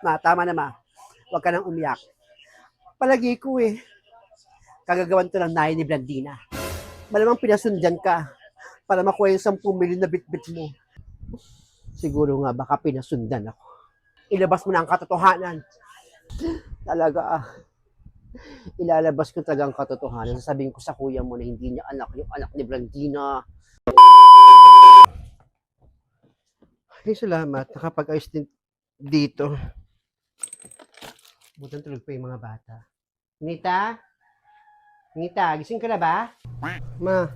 Ma, tama na ma. Huwag ka nang umiyak. Palagi ko eh. Kagagawan to ng nahin ni Blandina. Malamang pinasundan ka para makuha yung 10 milyon na bitbit mo. Siguro nga baka pinasundan ako. Ilabas mo na ang katotohanan. Talaga ah. Ilalabas ko talaga ang katotohanan. Sasabihin ko sa kuya mo na hindi niya anak yung anak ni Blandina. Ay, salamat. Nakapag-ayos din dito. Butang tulog pa yung mga bata. Nita? Nita, gising ka na ba? Ma.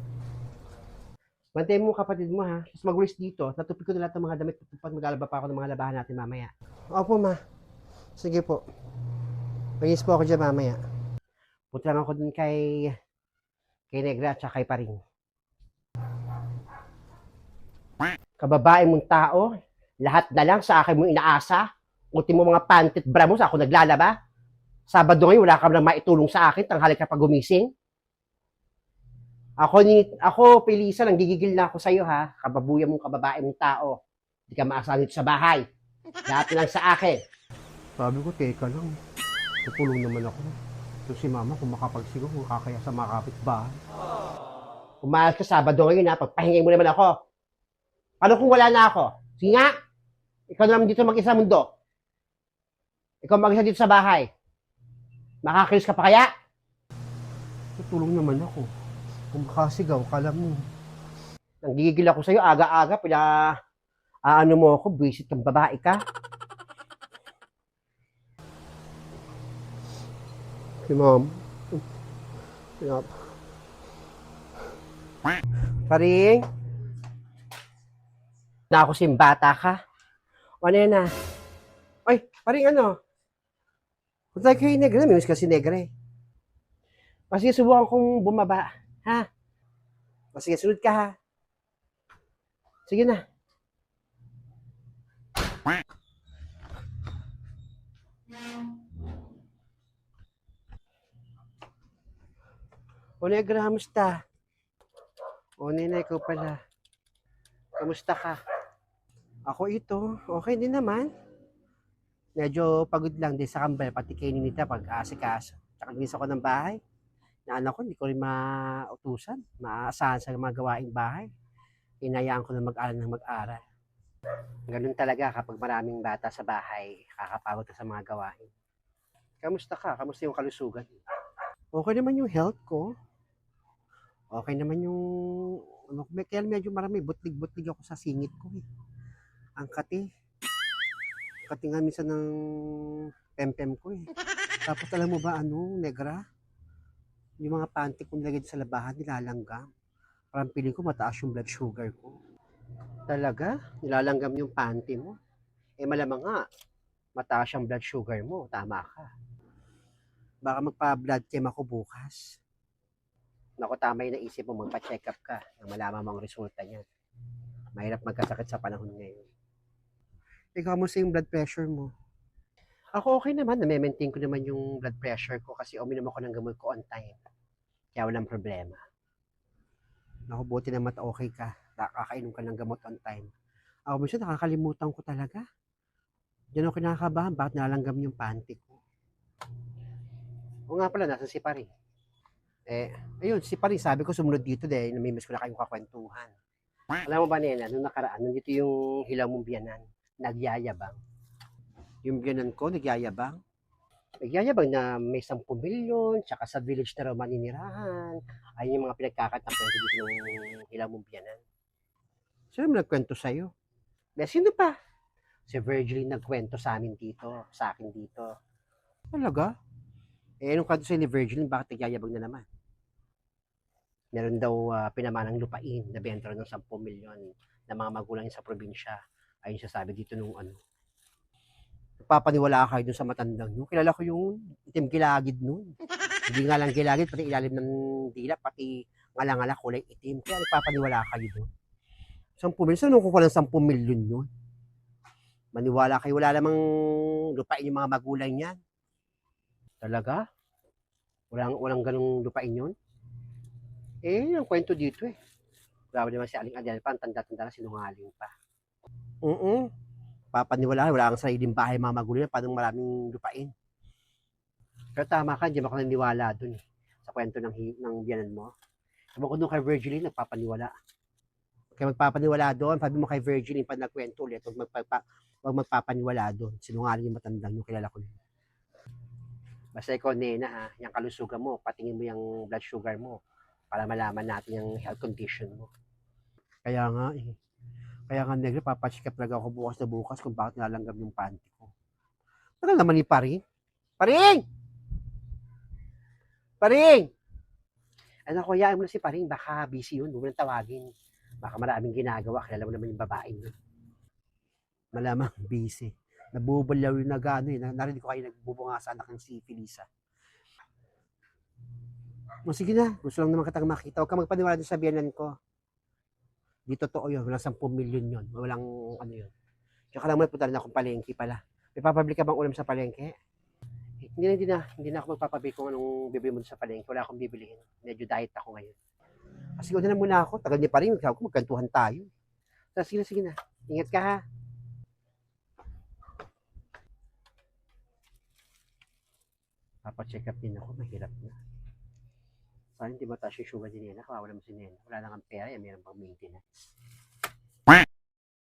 Bantayan mo kapatid mo ha. Tapos magulis dito. Natupik ko na lahat ng mga damit. Tupat maglalaba pa ako ng mga labahan natin mamaya. Opo, ma. Sige po. Pagis po ako dyan mamaya. Punta lang ako dun kay kay Negra at kay Paring. Kababae mong tao, lahat na lang sa akin mo inaasa. Uti mo mga pantit bra mo sa ako naglalaba. Sabado ngayon, wala ka lang maitulong sa akin, tanghali ka pa gumising. Ako, ni, ako, Pelisa, nanggigigil na ako sa'yo, ha? Kababuyan mong kababae mong tao. Hindi ka maasahan dito sa bahay. Lahat lang sa akin. Sabi ko, teka lang. Tutulong naman ako. Ito si mama, kung makapagsigaw, kung kakaya sa mga kapitbahay. Umayos ka Sabado ngayon, ha? Pagpahingay mo naman ako. Paano kung wala na ako? Sige nga. Ikaw na naman dito mag-isa sa mundo. Ikaw mag-isa dito sa bahay. Makakilos ka pa kaya? Tutulong naman ako. Kung makasigaw, kala mo. Nanggigigil ako sa'yo, aga-aga, pila, aano mo ako, visit kang babae ka. Si ma'am. Pinap. Paring. Na ako simbata ka. O ano yan na? Ay, paring ano? Punta tayo kay Negra. May miss kasi Negra eh. O sige, subukan kong bumaba. Ha? O sige, sunod ka ha. Sige na. O Negra, kamusta? O Nina, ikaw pala. Kamusta ka? Ako ito, okay din naman. Medyo pagod lang din sa kambal, pati kay Ninita pag asikaso. Tsaka ginis ako ng bahay. Na anak ko, hindi ko rin mautusan, maaasahan sa mga gawaing bahay. Hinayaan ko na mag-aral ng mag-aral. Ganun talaga kapag maraming bata sa bahay, kakapagod ka sa mga gawain. Kamusta ka? Kamusta yung kalusugan? Okay naman yung health ko. Okay naman yung ano, kaya medyo marami butlig-butlig ako sa singit ko eh. Ang kati. Kati nga minsan ng pempem ko eh. Tapos alam mo ba ano, negra? Yung mga panty ko nilagay sa labahan, nilalanggam. Parang piling ko mataas yung blood sugar ko. Talaga? Nilalanggam yung panty mo? Eh malamang nga, mataas yung blood sugar mo. Tama ka. Baka magpa-blood chem ako bukas. Naku, tama yung naisip mo, magpa-check up ka na malaman mo ang resulta niya. Mahirap magkasakit sa panahon ngayon. Ikaw mo yung blood pressure mo? Ako okay naman, na-maintain ko naman yung blood pressure ko kasi uminom ako ng gamot ko on time. Kaya walang problema. Naku, buti naman at okay ka. Nakakainom ka ng gamot on time. Ako minsan nakakalimutan ko talaga. Diyan ako kinakabahan, bakit nalanggam yung panty ko? O nga pala, nasa si Pari. Eh, ayun, si Pari, sabi ko sumunod dito dahil namimiss ko na kayong kakwentuhan. Alam mo ba, Nena, nung nakaraan, nandito yung hilaw mong biyanan, nagyayabang. Yung biyanan ko, nagyayabang. Nagyayabang na may 10 milyon, tsaka sa village na raw maninirahan. Ayun yung mga pinagkakatang kwento dito ng hilaw mong biyanan. Sino mo nagkwento sa'yo? Eh, sino pa? Si Virgil nagkwento sa amin dito, sa akin dito. Talaga? Eh, anong kwento sa'yo ni Virgil, bakit nagyayabang na naman? Meron daw ah, pinamanang lupain na benta ng 10 milyon na mga magulang sa probinsya. Ayun siya sabi dito nung ano. Nagpapaniwala kayo dun sa matandang yun. Kilala ko yung itim gilagid nun. Hindi nga lang gilagid, pati ilalim ng dila, pati ngala-ngala kulay itim. Kaya nagpapaniwala kayo dun. 10 milyon, saan kukuha ng 10 milyon yun? Maniwala kayo, wala namang lupain yung mga magulang niyan. Talaga? Walang, walang ganong lupain yun? Eh, ang kwento dito eh. Grabe naman si Aling Adel pa, ang tanda-tanda na sinungaling pa. Oo. Papaniwala, wala kang sariling bahay mga magulo yan, paano maraming lupain. Pero tama ka, hindi ako naniniwala dun eh. Sa kwento ng, ng biyanan mo. Sabi ko doon kay Virgiline, nagpapaniwala. Kaya magpapaniwala doon, sabi mo kay Virgiline, pag nagkwento ulit, huwag, magpapa, huwag magpapaniwala doon. Sinungaling yung matandang yung kilala ko yun. Basta ikaw, Nena, ha, yung kalusugan mo, patingin mo yung blood sugar mo para malaman natin yung health condition mo. Kaya nga, eh. Kaya nga, negro, papacheck up talaga ako bukas na bukas kung bakit nalanggam yung panty ko. Tagal naman ni Paring. Paring! Paring! Ano ko, hayaan mo na si Paring, baka busy yun, huwag tawagin. Baka maraming ginagawa, kilala mo naman yung babaeng yun. Malamang busy. Nabubalaw yung nag-ano eh. Narinig ko kayo nagbubunga sa anak ng si Felisa. O sige na, gusto lang naman kitang makita. Huwag ka magpaniwala sa biyanan ko. Di totoo yun. Walang 10 milyon yun. Walang ano yun. Tsaka lang mo punta rin akong palengke pala. May papabili ka bang ulam sa palengke? Eh, Hindi na, hindi na. Hindi na ako magpapabili kung anong bibili mo sa palengke. Wala akong bibilihin. Medyo diet ako ngayon. Kasi una na muna ako. Tagal niya pa rin. Sabi ko, magkantuhan tayo. So, sige na, sige na. Ingat ka ha. Papacheck up din ako. Mahirap na. Parang hindi mataas yung sugar ni Nena. Kawawa naman si Nena. Wala nang pera. Eh, meron pang maintenance.